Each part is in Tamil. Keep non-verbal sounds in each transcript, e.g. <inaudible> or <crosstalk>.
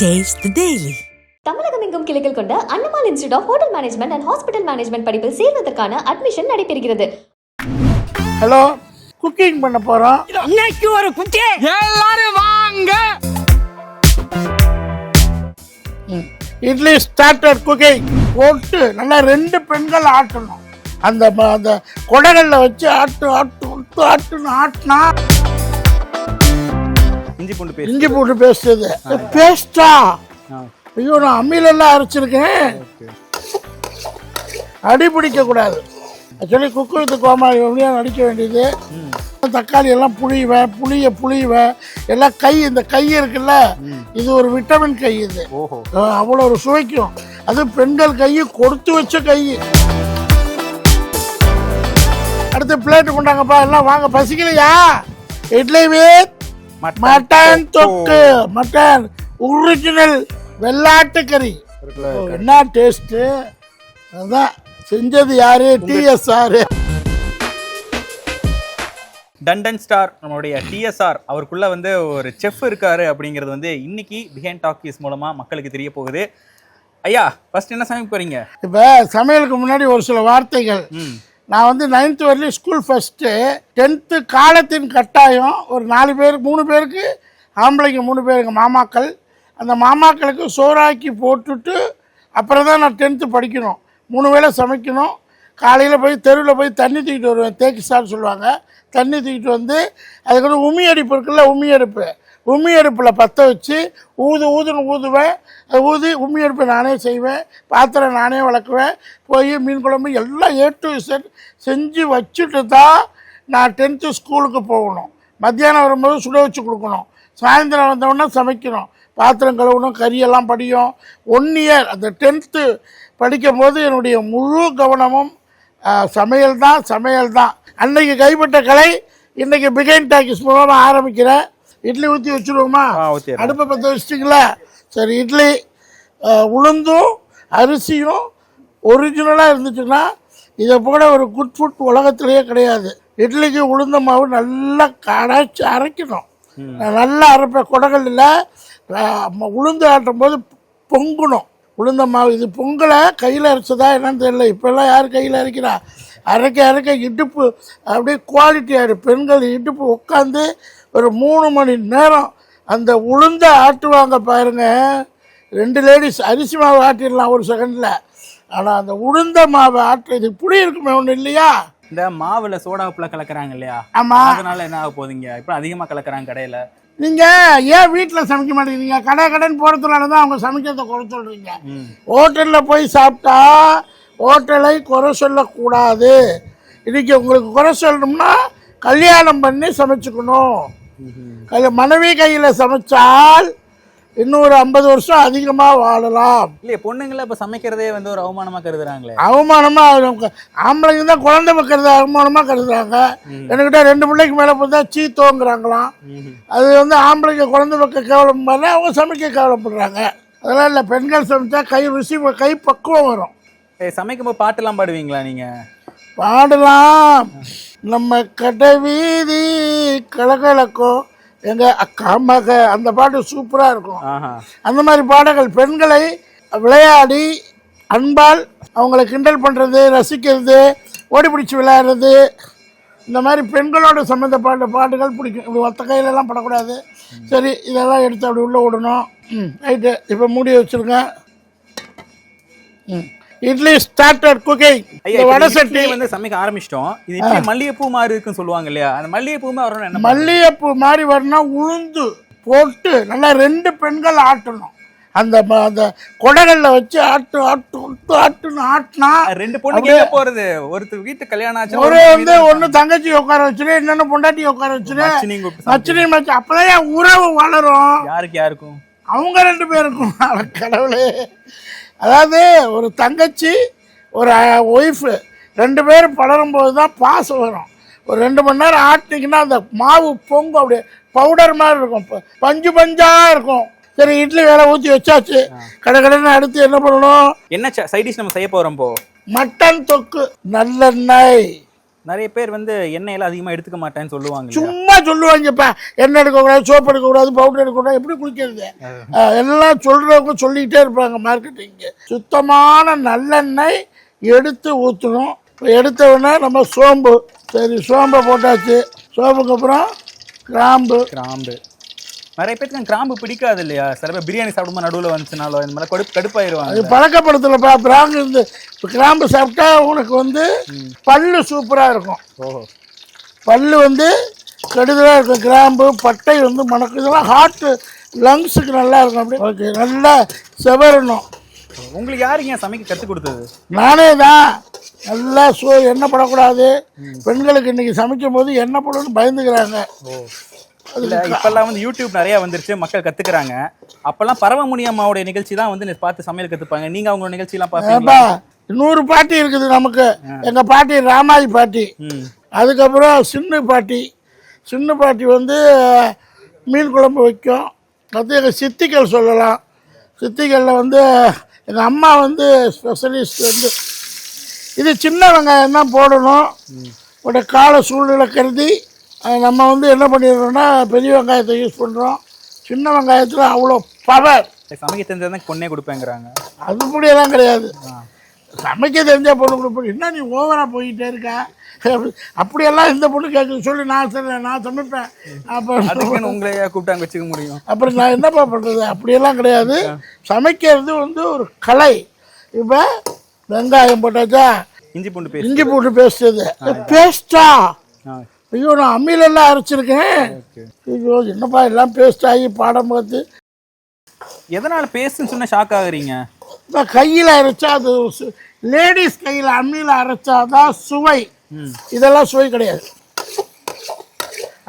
The Daily. தமிழகம் எங்கும் கிளைகள் கொண்ட Annamal institute of hotel management and hospital management படிப்பில் சேர்வதற்கான அட்மிஷன் நடைபெறுகிறது. ஹலோ குக்கிங் பண்ண போறோம். இன்னைக்கு ஒரு குட்டி. எல்லாரும் வாங்க. இட்லி ஸ்டார்டர் குக்கிங் போட்டு நல்லா ரெண்டு பெண்கள் ஆட்டணும். அந்த அந்த கொடைகளில் வச்சு ஆட்டு ஆட்டு ஆட்டு ஆட்டுன்னு ஆட்டினா இஞ்சி பூண்டு பேஸ்ட் இஞ்சி போட்டு பேஸ்ட் பேஸ்டா ஐயோ நான் அம்மியிலெல்லாம் அரைச்சிருக்கேன். அடி பிடிக்க கூடாது. ஆக்சுவலி குக்கு வித்து கோமாளி எப்படியா நடிக்க வேண்டியது. தக்காளி எல்லாம் புளிவேன் புளிய புளிவேன் எல்லாம் கை இந்த கை இருக்குல்ல இது ஒரு விட்டமின் கை இது. அவ்வளோ ஒரு சுவைக்கும். அது பெண்கள் கை கொடுத்து வச்ச கை. அடுத்து பிளேட் கொண்டாங்கப்பா. எல்லாம் வாங்க பசிக்கலையா? இட்லி வித் மட்டன் தொக்கு. மட்டன் ஒரிஜினல் வெள்ளாட்டு கறி. என்ன டேஸ்ட்டு அதான் செஞ்சது யாரு? டிஎஸ்ஆர் டண்டன் ஸ்டார் நம்மளுடைய டிஎஸ்ஆர் அவருக்குள்ள வந்து ஒரு செஃப் இருக்காரு அப்படிங்கிறது வந்து இன்னைக்கு பிஹைண்ட் டாக்கீஸ் மூலமா மக்களுக்கு தெரிய போகுது. ஐயா ஃபர்ஸ்ட் என்ன சமைக்க போறீங்க? இப்போ சமையலுக்கு முன்னாடி ஒரு சில வார்த்தைகள். நான் வந்து நைன்த்து வரையிலும் ஸ்கூல் ஃபஸ்ட்டு டென்த்து காலத்தின் கட்டாயம் ஒரு நாலு பேர் மூணு பேருக்கு ஆம்பளைங்க மூணு பேருக்கு மாமாக்கள். அந்த மாமாக்களுக்கு சோறாக்கி போட்டுட்டு அப்புறம் தான் நான் டென்த்து படிக்கணும். மூணு வேளை சமைக்கணும். காலையில் போய் தெருவில் போய் தண்ணி தூக்கிட்டு வருவேன் தேக்கி சார் சொல்லுவாங்க. தண்ணி தூக்கிட்டு வந்து அதுக்கப்புறம் உமி அடிப்பு இருக்குல்ல உமி அடிப்பு உம்மி அடுப்பில் பற்ற வச்சு ஊது ஊதுன்னு ஊதுவேன். அது ஊதி உம்மி அடுப்பை நானே செய்வேன். பாத்திரம் நானே வளர்க்குவேன். போய் மீன் குழம்பு எல்லாம் ஏ டு செட் செஞ்சு வச்சுட்டு தான் நான் டென்த்து ஸ்கூலுக்கு போகணும். மத்தியானம் வரும்போது சுட வச்சு கொடுக்கணும். சாயந்தரம் வந்தவுடனே சமைக்கணும். பாத்திரம் கழுவணும் கறியெல்லாம் படியும். ஒன் இயர் அந்த டென்த்து படிக்கும்போது என்னுடைய முழு கவனமும் சமையல் தான் சமையல் தான். அன்னைக்கு கைப்பட்ட கலை இன்றைக்கி பிகைன் டாக்கிஸ் மூலமாக ஆரம்பிக்கிறேன். இட்லி ஊற்றி வச்சுருவோமா. அடுப்பை பற்ற வச்சிட்டிங்களா? சரி இட்லி உளுந்தும் அரிசியும் ஒரிஜினலாக இருந்துச்சுன்னா இதை போல ஒரு குட் ஃபுட் உலகத்திலேயே கிடையாது. இட்லிக்கு உளுந்த மாவு நல்லா கடைச்சி அரைக்கணும். நல்லா அரைப்பேன். குடங்களில் உளுந்து ஆட்டும் போது பொங்கணும். உளுந்த மாவு இது பொங்கலை கையில் அரைச்சதா என்னன்னு தெரியல. இப்போல்லாம் யார் கையில் அரைக்கிறா? அரைக்க அரைக்க இடுப்பு அப்படியே குவாலிட்டி ஆகிடும் பெண்கள் இடுப்பு உட்காந்து ஒரு மூணு மணி நேரம் அந்த உளுந்த ஆட்டுவாங்க பாருங்க. ரெண்டு லேடிஸ் அரிசி மாவு ஆட்டிடலாம் ஒரு செகண்டில் ஆனால் அந்த உளுந்த மாவை ஆட்டுறது இப்படி இருக்குமே ஒன்று இல்லையா? இந்த மாவுல சோடா உப்புல கலக்குறாங்க இல்லையா? ஆமாம் அதனால என்ன ஆக போகுதுங்க இப்போ அதிகமா கலக்குறாங்க கடையில. நீங்கள் ஏன் வீட்டில் சமைக்க மாட்டேங்கிறீங்க? கடை கடைன்னு போகிறதுனால தான் அவங்க சமைக்கிறத குறை சொல்கிறீங்க ம். ஹோட்டலில் போய் சாப்பிட்டா ஹோட்டலை குறை சொல்லக்கூடாது. இன்னைக்கு உங்களுக்கு குறை சொல்லணும்னா கல்யாணம் பண்ணி சமைச்சுக்கணும். கல்ய மனைவி கையில் சமைச்சால் இன்னும் ஒரு ஐம்பது வருஷம் அதிகமாக வாழலாம். இல்லையே பொண்ணுங்களை இப்ப சமைக்கிறதே வந்து ஒரு அவமானமா கருதுறாங்களே. அவமானமாக ஆம்பளைங்க தான் குழந்தை வைக்கிறது அவமானமாக கருதுறாங்க. என்கிட்ட ரெண்டு பிள்ளைக்கு மேலே பார்த்தா சீ தோங்குறாங்களாம். அது வந்து ஆம்பளைங்க குழந்தை வைக்க கேவலம் பண்ண அவங்க சமைக்க கேவலப்படுறாங்க. அதெல்லாம் இல்லை பெண்கள் சமைச்சா கை ருசி கை பக்குவம் வரும். ஏய், சமைக்கும் போது பாட்டெல்லாம் பாடுவீங்களா நீங்க? பாடலாம். நம்ம கடை வீதி கலகலக்கும். எங்க அக்கா மக அந்த பாட்டு சூப்பராக இருக்கும். அந்த மாதிரி பாடல்கள் பெண்களை விளையாடி அன்பால் அவங்கள கிண்டல் பண்ணுறது ரசிக்கிறது ஓடி பிடிச்சி விளையாடுறது. இந்த மாதிரி பெண்களோட சம்மந்தப்பட்ட பாட்டுகள் பிடிக்கும். இப்படி ஒத்த கையிலலாம் படக்கூடாது. சரி இதெல்லாம் எடுத்து அப்படி உள்ளே விடணும். ம் ரைட்டு. இப்போ மூடி வச்சுருங்க. ம். இட்லி ஸ்டார்டர் குக்கிங் இந்த வடை சட்டி வந்து சமைக்க ஆரம்பிச்சிட்டோம். இது இட்லி மல்லிகைப்பூ மாதிரி இருக்குன்னு சொல்லுவாங்க இல்லையா அந்த மல்லிகைப்பூமே வரணும் என்ன மல்லிகைப்பூ மாதிரி வரணும் உளுந்து போட்டு நல்லா ரெண்டு பெண்கள் ஆட்டணும். அந்த அந்த கொடைகளில் வச்சு ஆட்டு ஆட்டு ஆட்டு ஆட்டுன்னு ஆட்டினா ரெண்டு எங்க போறது? ஒருத்தர் வீட்டு கல்யாணம் ஆச்சு ஒரு வந்து ஒன்று தங்கச்சி உட்கார வச்சிரு இன்னொன்று பொண்டாட்டி உட்கார வச்சிரு. மச்சினி மச்சி அப்பதான் உறவு வளரும். யாருக்கு யாருக்கும்? அவங்க ரெண்டு பேருக்கும். <laughs> கடவுளே. அதாவது ஒரு தங்கச்சி ஒரு ஒய்ஃபு ரெண்டு பேரும் படரும்போது தான் பாசம் வரும். ஒரு ரெண்டு மணி நேரம் ஆட்டினீங்கன்னா அந்த மாவு பொங்கும் அப்படியே பவுடர் மாதிரி இருக்கும். பஞ்சு பஞ்சாக இருக்கும். சரி இட்லி வேலை ஊற்றி வச்சாச்சு. கடை கடைன்னு அடுத்து என்ன பண்ணணும்? என்ன சைடிஷ் நம்ம செய்ய போறோம் போ. மட்டன் தொக்கு நல்லெண்ணெய். நிறைய பேர் வந்து எண்ணெயெல்லாம் அதிகமா எடுத்துக்க மாட்டேன்னு சொல்லுவாங்க? சும்மா சொல்லுவாங்கப்பா. எண்ணெய் எடுக்கக்கூடாது சோப்பு எடுக்கக்கூடாது பவுடர் எடுக்கக்கூடாது எப்படி குளிக்கிறது? எல்லாம் சொல்கிறவங்க சொல்லிக்கிட்டே இருப்பாங்க மார்க்கெட்டிங்கு சுத்தமான நல்லெண்ணெய் எடுத்து ஊற்றணும் எடுத்த உடனே நம்ம சோம்பு சரி சோம்பை போட்டாச்சு. சோம்புக்கு அப்புறம் கிராம்பு. கிராம்பு. நிறைய பேருக்கு கிராம்பு பிடிக்காது இல்லையா? சில பேர் பிரியாணி சாப்பிடும்போது நடுவில் வந்துச்சுனாலோ இந்த மாதிரி கடுப்பு கடுப்பாயிருவாங்க. அது பழக்கப்படுத்தலப்பா பிராங்கு இருந்து இப்போ கிராம்பு சாப்பிட்டா உனக்கு வந்து பல்லு சூப்பராக இருக்கும். ஓஹோ. பல்லு வந்து கெடுதலாக இருக்கும். கிராம்பு பட்டை வந்து மணக்கு இதெல்லாம் ஹார்ட்டு லங்ஸுக்கு நல்லா இருக்கும். அப்படி ஓகே நல்லா செவரணும். உங்களுக்கு யாருங்க சமைக்க கற்றுக் கொடுத்தது? நானே தான். நல்லா சோ எண்ணெய் படக்கூடாது. பெண்களுக்கு இன்னைக்கு சமைக்கும் போது எண்ணெய் படணும்னு பயந்துக்கிறாங்க. இல்ல இப்பெல்லாம் வந்து யூடியூப் நிறைய வந்துருச்சு மக்கள் கத்துக்கிறாங்க. அப்பெல்லாம் பரவமுனி அம்மாவுடைய நிகழ்ச்சி தான் வந்து பார்த்து சமையல் கத்துப்பாங்க. நீங்க அவங்க நிகழ்ச்சி எல்லாம் பாப்பீங்களா ஏப்பா நூறு பாட்டி இருக்குது நமக்கு. எங்கள் பாட்டி ராமாயி பாட்டி. அதுக்கப்புறம் சின்ன பாட்டி. சின்ன பாட்டி வந்து மீன் குழம்பு வைக்கும். அது எங்கள் சித்திகள் சொல்லலாம். சித்திகளில் வந்து எங்கள் அம்மா வந்து ஸ்பெஷலிஸ்ட் வந்து. இது சின்ன வெங்காயம் தான் போடணும். உடைய கால சூழ்நிலை கருதி நம்ம வந்து என்ன பண்ணிடுறோம்னா பெரிய வெங்காயத்தை யூஸ் பண்ணுறோம் சின்ன வெங்காயத்தில் அவ்வளோ பவர் சமைக்க தெரிஞ்சதான் கொன்னே கொடுப்பேங்கிறாங்க. அது முடியெல்லாம் கிடையாது. சமைக்க தெரிஞ்ச பொண்ணு கொடுப்போம் என்ன நீ ஓவராக போயிட்டே இருக்க? அப்படியெல்லாம் இந்த பொண்ணு கேட்குது சொல்லி நான் சொல்ல நான் சமைப்பேன். அப்புறம் உங்களையே கூப்பிட்டாங்க வச்சுக்க முடியும்? அப்புறம் நான் என்னப்பா பண்ணுறது அப்படியெல்லாம் கிடையாது. சமைக்கிறது வந்து ஒரு கலை. இப்போ வெங்காயம் போட்டாச்சா? இஞ்சி பூண்டு பேஸ்ட். இஞ்சி போட்டு பேஸ்ட் இது. பேஸ்டா? ஐயோ நான் அம்மியிலெல்லாம் அரைச்சிருக்கேன். ஐயோ என்னப்பா எல்லாம் பேஸ்ட் ஆகி பாடம் பார்த்து. எதனால பேஸ்ட்னு சொன்னா ஷாக் ஆகுறீங்க? இப்போ கையில் அரைச்சா அது லேடிஸ் கையில் அம்மியில் அரைச்சாதான் சுவை. இதெல்லாம் சுவை கிடையாது.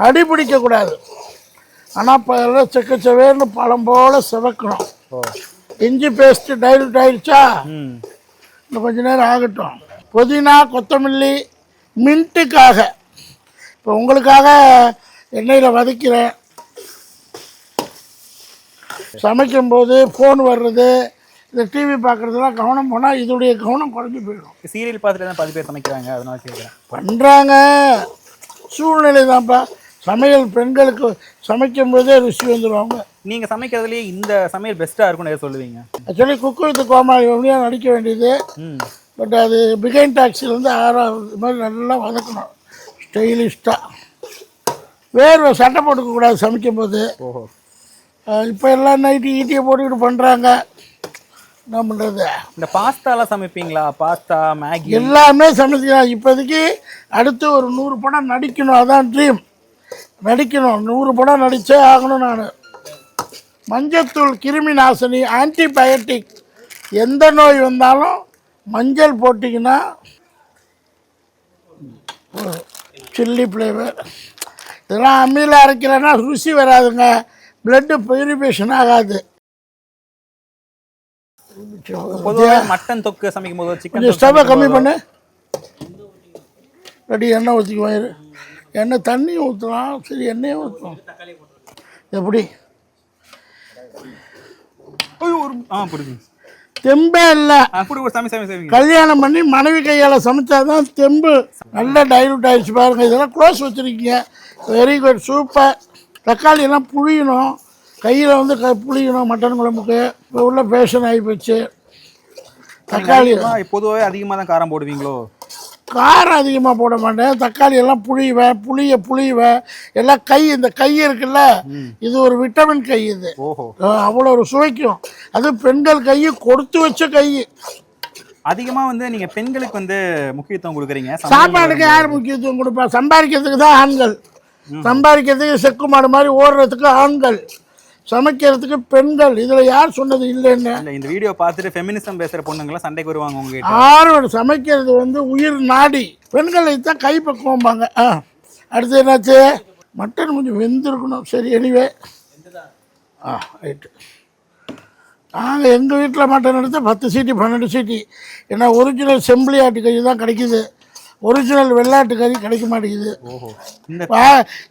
அடி பிடிக்கக்கூடாது ஆனால் இப்போ எல்லாம் செக்க செவேர்னு பழம் போல் சிவக்கணும். இஞ்சி பேஸ்ட்டு டைல்யூட் ஆயிடுச்சா? இன்னும் கொஞ்ச நேரம் ஆகட்டும். புதினா கொத்தமல்லி மின்ட்டுக்காக இப்போ உங்களுக்காக எண்ணெயில் வதக்கிறேன். சமைக்கும்போது ஃபோன் வர்றது இந்த டிவி பார்க்குறதுலாம் கவனம் போனால் இதோடைய கவனம் குறைஞ்சி போயிடும். சீரியல் பார்த்துட்டு தான் பாதி பேர் சமைக்கிறாங்க அதனால கேட்குறேன் பண்ணுறாங்க சூழ்நிலை தான்ப்பா. சமையல் பெண்களுக்கு சமைக்கும் போதே ருசி வந்துடுவாங்க நீங்க சமைக்கிறதுலயே இந்த சமையல் பெஸ்டா இருக்கும்னு சொல்லுவீங்க. ஆக்சுவலி குக்கு வித் கோமாளி எப்படியாக நடிக்க வேண்டியது. பட் அது பிகைன் டாக்ஸிலேருந்து ஆறாவது மாதிரி நல்லா வதக்கணும். ஸ்டைலிஷ்டாக வேர்வை சட்டை போட்டுக்கக்கூடாது சமைக்கும் போது ஓஹோ. இப்போ எல்லாம் நைட்டு ஈட்டியை போட்டுக்கிட்டு பண்ணுறாங்க என்ன பண்ணுறது இந்த பாஸ்தாலாம் சமைப்பீங்களா? Pasta Maggi? எல்லாமே சமைச்சிக்கலாம். இப்போதைக்கு அடுத்து ஒரு நூறு படம் நடிக்கணும். அதான் ட்ரீம் நடிக்கணும். நூறு படம் நடிச்சே ஆகணும் நான். மஞ்சத்தூள் கிருமி நாசினி ஆன்டிபயோட்டிக் எந்த நோய் வந்தாலும் மஞ்சள் போட்டிங்கன்னா சில்லி ஃப்ளேவர் இதெல்லாம் அம்மியில் அரைக்கலைன்னா ருசி வராதுங்க. பிளட்டு பியூரிஃபிகேஷன் ஆகாது. மட்டன் தொக்கு சமைக்கும் போது சிக்கன் கொஞ்சம் ஸ்டவ்வை கம்மி பண்ணு. ரெடி எண்ணெய் ஊற்றிக்குவோம் இரு. எண்ணெய் தண்ணி ஊற்றலாம் சரி எண்ணெயும் ஊற்றலாம் எப்படி? ஆ புரியுது தெம்பே இல்லை. கல்யாணம் பண்ணி மனைவி கையால் சமைச்சாதான் தெம்பு. நல்லா டைலூட் ஆயிடுச்சு பாருங்க. இதெல்லாம் க்ளோஸ் வச்சுருக்கீங்க. வெரி குட் சூப்பர் தக்காளி எல்லாம் புளியணும் கையில் வந்து க புளியணும் மட்டன் குழம்புக்கு. இப்போ உள்ள ஃபேஷன் ஆகி போச்சு. தக்காளி. பொதுவாகவே அதிகமாக தான் காரம் போடுவீங்களோ? காரம் அதிகமாக போட மாட்டேன். தக்காளி எல்லாம் புளிவேன் புளிய புளிவேன் எல்லாம் கை இந்த கை இருக்குல்ல இது ஒரு விட்டமின் கை இது. அவ்வளோ ஒரு சுவைக்கும். அது பெண்கள் கை கொடுத்து வச்ச கை. அதிகமாக வந்து நீங்க பெண்களுக்கு வந்து முக்கியத்துவம் கொடுக்குறீங்க. சாப்பாடுக்கு யார் முக்கியத்துவம் கொடுப்பா? சம்பாதிக்கிறதுக்கு தான் ஆண்கள். சம்பாதிக்கிறதுக்கு செக்கு மாடு மாதிரி ஓடுறதுக்கு ஆண்கள். சமைக்கிறதுக்கு பெண்கள் இதில் யார் சொன்னது இல்லைன்னு? இல்ல இந்த வீடியோ பார்த்துட்டு ஃபெமினிசம் பேசுற பொண்ணுங்களாம் சண்டைக்கு வருவாங்க உங்ககிட்ட. ஆரோட சமைக்கிறது வந்து உயிர் நாடி. பெண்களை தான் கை பக்குவம்பாங்க ஆ அடுத்து என்னாச்சு? மட்டன் கொஞ்சம் வெந்திருக்கணும். சரி எனிவே ஆ ரைட்டு நாங்கள் எங்கள் வீட்டில் மட்டன் எடுத்தால் பத்து சீட்டி பன்னெண்டு சீட்டி. ஏன்னா ஒரிஜினல் செம்பிளி ஆட்டு கறி தான் கிடைக்குது. ஒரிஜினல் வெள்ளாட்டு கறி கிடைக்க மாட்டேங்குது.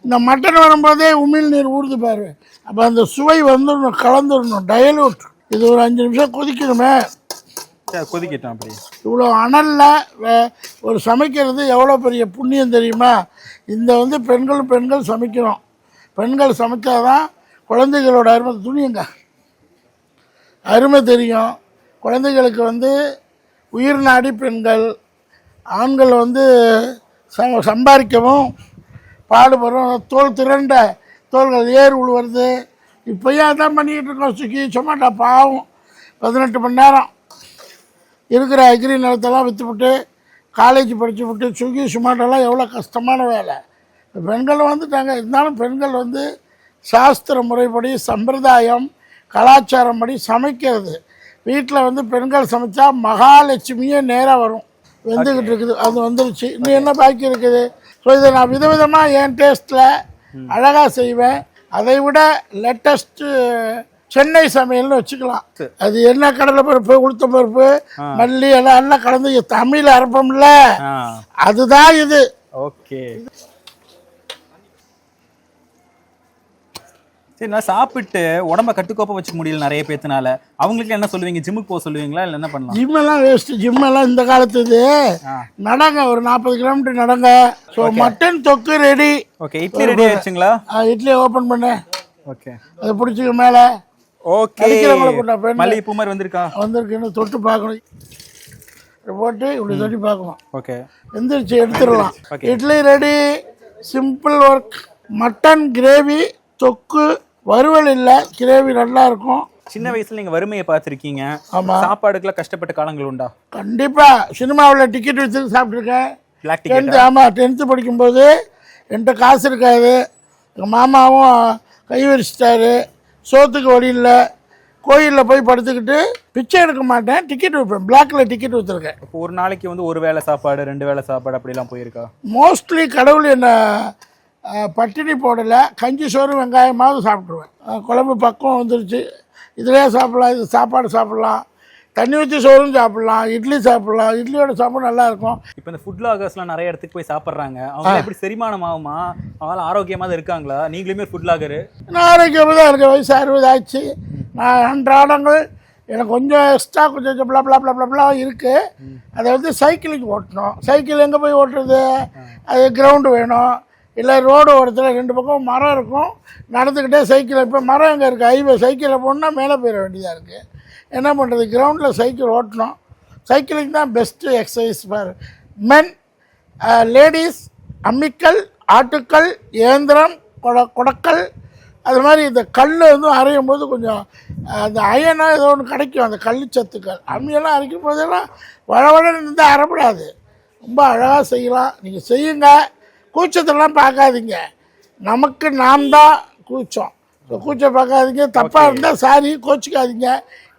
இந்த மட்டன் வரும்போதே உமிழ் நீர் ஊறுது பாரு. அப்போ அந்த சுவை வந்துடணும் கலந்துடணும் டயலூட் இது ஒரு அஞ்சு நிமிஷம் கொதிக்கணுமே. கொதிக்கட்டும் அப்படி இவ்வளோ அனலில் ஒரு சமைக்கிறது எவ்வளோ பெரிய புண்ணியம் தெரியுமா? இந்த வந்து பெண்கள் பெண்கள் சமைக்கணும். பெண்கள் சமைச்சாதான் குழந்தைகளோட அருமை. துணியுங்க. அருமை தெரியும். குழந்தைகளுக்கு வந்து உயிர் நாடி பெண்கள் ஆண்கள் வந்து ச- சம்பாதிக்கவும் பாடுபடும் தோல் திரண்ட தோள்கள் ஏர் உழுவுறது. இப்போயே அதான் பண்ணிக்கிட்டு இருக்கோம் சுக்கி? சொமாட்டா பாவம். பதினெட்டு மணி நேரம் இருக்கிற அக்ரி நிலத்தெல்லாம் விற்றுவிட்டு காலேஜ் படித்து விட்டு சுகி சுமாட்டெல்லாம் எவ்வளோ கஷ்டமான வேலை. பெண்கள் வந்துட்டாங்க. இருந்தாலும் பெண்கள் வந்து சாஸ்திர முறைப்படி சம்பிரதாயம் கலாச்சாரம் படி சமைக்கிறது. வீட்டில் வந்து பெண்கள் சமைச்சா மகாலட்சுமியே நேராக வரும். வெந்துக்கிட்டு இருக்குது அது வந்துருச்சு. இன்னும் என்ன பாக்கி இருக்குது? ஸோ இதை நான் விதவிதமாக என் டேஸ்ட்டில் அழகாக செய்வேன். அதை விட லேட்டஸ்ட்டு சென்னை சமையல்னு வச்சுக்கலாம். அது என்ன கடலை பருப்பு உளுத்த பருப்பு மல்லி எல்லாம் எல்லாம் கலந்து தமிழ் அரைப்போம்ல. அதுதான் இது. ஓகே சரி நான் சாப்பிட்டு உடம்ப கட்டுக்கோப்ப வச்சுக்க முடியல நிறைய பேத்துனால. அவங்களுக்கு என்ன சொல்லுவீங்க? ஜிம்முக்கு போக சொல்லுவீங்களா? இல்லை என்ன பண்ணலாம்? ஜிம் எல்லாம் வேஸ்ட் ஜிம் எல்லாம் இந்த காலத்து இது. நடங்க ஒரு நாற்பது கிலோமீட்டர் நடங்க. ஸோ மட்டன் தொக்கு ரெடி ஓகே இட்லி ரெடி ஆயிடுச்சுங்களா? இட்லி ஓப்பன் பண்ணு. ஓகே அதை பிடிச்சிக்க மேலே. Okay friend. மல்லிகைப்பூ மாதிரி வந்திருக்கா? வந்திருக்குன்னு தொட்டு பார்க்கணும். போட்டு இப்படி தொட்டி பார்க்கணும். ஓகே எந்திரிச்சு எடுத்துடலாம். Idli ready simple work mutton gravy தொக்கு வறுவல் இல்லை கிரேவி நல்லா இருக்கும். சின்ன வயசுல நீங்க வறுமையை பார்த்திருக்கீங்க. சாப்பாடுக்குலாம் கஷ்டப்பட்ட காலங்கள் உண்டா? கண்டிப்பாக சினிமாவில் டிக்கெட் வச்சு சாப்பிட்ருக்கேன் டென்த்து ஆமாம் டென்த்து படிக்கும்போது என்கிட்ட காசு இருக்காது. எங்கள் மாமாவும் கை விரிச்சிட்டாரு. சோத்துக்கு வழி இல்லை. கோயிலில் போய் படுத்துக்கிட்டு பிச்சை எடுக்க மாட்டேன். டிக்கெட் வைப்பேன். பிளாக்ல டிக்கெட் வச்சுருக்கேன். இப்போ ஒரு நாளைக்கு வந்து ஒரு வேளை சாப்பாடு ரெண்டு வேளை சாப்பாடு அப்படிலாம் போயிருக்கா? மோஸ்ட்லி கடவுள் என்னை பட்டினி போடலை. கஞ்சி சோறு வெங்காயமாவது சாப்பிட்ருவேன் குழம்பு பக்கம் வந்துருச்சு. இதிலே சாப்பிட்லாம் இது சாப்பாடு சாப்பிட்லாம். தண்ணி ஊற்றி சோறும் சாப்பிட்லாம். இட்லி சாப்பிட்லாம். இட்லியோட சாப்பாடு நல்லா இருக்கும். இப்போ இந்த ஃபுட் லாகர்ஸ்லாம் நிறைய இடத்துக்கு போய் சாப்பிட்றாங்க. அவங்க எப்படி செரிமானம் ஆகுமா? அவங்களாம் ஆரோக்கியமாக தான் இருக்காங்களா? நீங்களுமே ஃபுட் லாகரு நான் ஆரோக்கியமாக தான் இருக்கேன். வயசு அறுபது ஆச்சு. நான் அன்றாடங்கள் எனக்கு கொஞ்சம் எக்ஸ்ட்ரா கொஞ்சம் பிளா பிளா பிளா பிளா இருக்குது அதை வந்து சைக்கிளிங் ஓட்டணும். சைக்கிள் எங்கே போய் ஓட்டுறது? அது கிரவுண்டு வேணும். இல்லை ரோடு ஓரத்தில் ரெண்டு பக்கம் மரம் இருக்கும். நடந்துக்கிட்டே சைக்கிள் இப்போ மரம் எங்கே இருக்குது ஹைவே சைக்கிளில் போகணுன்னா மேலே போயிட வேண்டியதாக இருக்குது என்ன பண்ணுறது கிரவுண்டில் சைக்கிள் ஓட்டணும். சைக்கிளிங் தான் best exercise for men ladies அம்மிக்கல் ஆட்டுக்கல் இயந்திரம் கொட கொடக்கல். அது மாதிரி இந்த கல் வந்து அரையும் போது கொஞ்சம் அந்த அயனாக ஏதோ ஒன்று கிடைக்கும் அந்த கல் சத்துக்கள். அம்மியெல்லாம் அரைக்கும் போதெல்லாம் வளவளன்னு இருந்தால் அறப்படாது ரொம்ப அழகாக செய்யலாம். நீங்கள் செய்யுங்க. கூச்சத்தெல்லாம் பார்க்காதீங்க. நமக்கு நாம் தான் கூச்சம். கூச்சம் பார்க்காதீங்க. தப்பாக இருந்தால் சாரி கோச்சிக்காதீங்க.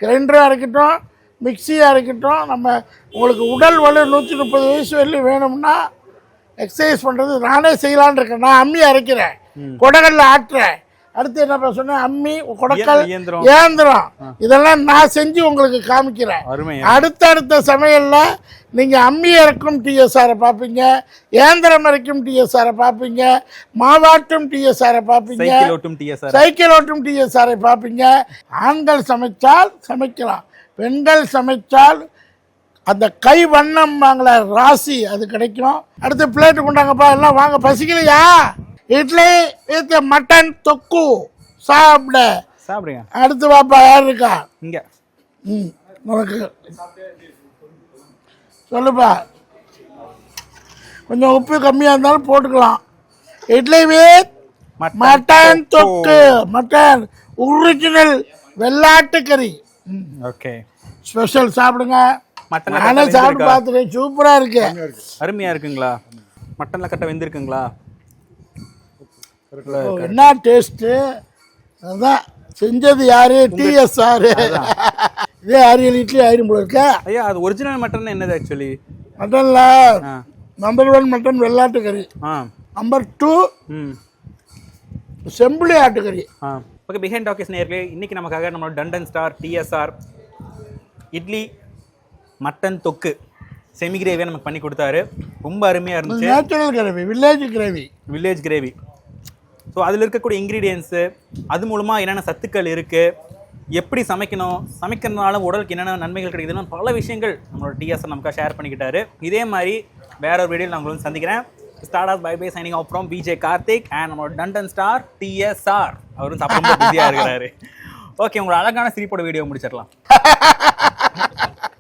கிரைண்டராக இருக்கட்டும் மிக்சியாக இருக்கட்டும் நம்ம உங்களுக்கு உடல் வலு நூற்றி முப்பது வயசு வரலையும் வேணும்னா எக்ஸசைஸ் பண்ணுறது நானே செய்யலான்னு இருக்கேன். நான் அம்மி அரைக்கிறேன். குடகல்ல ஆட்டுறேன். அடுத்து என்ன சொன்னேன்? அம்மி குடக்கல் இயந்திரம். இதெல்லாம் நான் செஞ்சு உங்களுக்கு காமிக்கிறேன். அடுத்தடுத்த சமையல்ல நீங்க அம்மி இறக்கும் டிஎஸ்ஆரை பார்ப்பீங்க இயந்திரம் இறக்கும் டிஎஸ்ஆரை பார்ப்பீங்க மாவாட்டும் டிஎஸ்ஆரை பார்ப்பீங்க சைக்கிள் ஓட்டும் டிஎஸ்ஆரை பார்ப்பீங்க ஆண்கள் சமைச்சால் சமைக்கலாம் பெண்கள் சமைச்சால் அந்த கை வண்ணம் வாங்கல ராசி அது கிடைக்கும். அடுத்து பிளேட்டு கொண்டாங்கப்பா எல்லாம் வாங்க பசிக்கலையா? இட்லி வித் மட்டன் தொக்கு. சாப்பிட. சாப்பிடுங்க. அடுத்து வாப்பா யார் இருக்கா? இங்க. ம் உனக்கு. சொல்லுப்பா. கொஞ்சம் உப்பு கம்மியாக இருந்தாலும் போட்டுக்கலாம். இட்லி வித் மட்டன் தொக்கு. மட்டன் ஒரிஜினல் வெள்ளாட்டு கறி. ஓகே. ஸ்பெஷல் சாப்பிடுங்க. மட்டன்ல நானே சாப்பிட்டு? பார்த்துட்டேன். சூப்பராக இருக்கு. அருமையா இருக்குங்களா? மட்டன்ல கட்ட வெந்திருக்குங்களா? என்ன டேஸ்ட்டு? அதான் செஞ்சது யாரு? டிஎஸ்ஆர் இதே ஆரியல் இட்லி ஆயிரும் போல இருக்கா. ஐயா அது ஒரிஜினல் மட்டன் என்னது ஆக்சுவலி மட்டனில் நம்பர் ஒன் மட்டன் வெள்ளாட்டு கறி. நம்பர் டூ செம்பிளி ஆட்டுக்கறி ஓகே பிஹைண்ட் டாக்கிஸ் நேர்களே இன்னைக்கு நமக்காக நம்மளோட டண்டன் ஸ்டார் டிஎஸ்ஆர் இட்லி மட்டன் தொக்கு செமி கிரேவியை நமக்கு பண்ணி கொடுத்தாரு. ரொம்ப அருமையாக இருந்துச்சு. Natural gravy village gravy village gravy so அதில் இருக்கக்கூடிய இன்க்ரீடியன்ஸு அது மூலமாக என்னென்ன சத்துக்கள் இருக்குது எப்படி சமைக்கணும் சமைக்கிறதுனால உடலுக்கு என்னென்ன நன்மைகள் கிடைக்குதுன்னு பல விஷயங்கள் நம்மளோட டிஎஸ்ஆர் நமக்காக ஷேர் பண்ணிக்கிட்டாரு. இதே மாதிரி வேற ஒரு வீடியோவில் நான் உங்களுக்கு சந்திக்கிறேன். Start off bye bye signing off from PJ Karthik and நம்மளோட டண்டன் ஸ்டார் டிஎஸ்ஆர் அவரும் சாப்பிட பிஸியாக இருக்கிறாரு. ஓகே உங்களோட அழகான சிரிப்போட வீடியோ முடிச்சிடலாம். <laughs>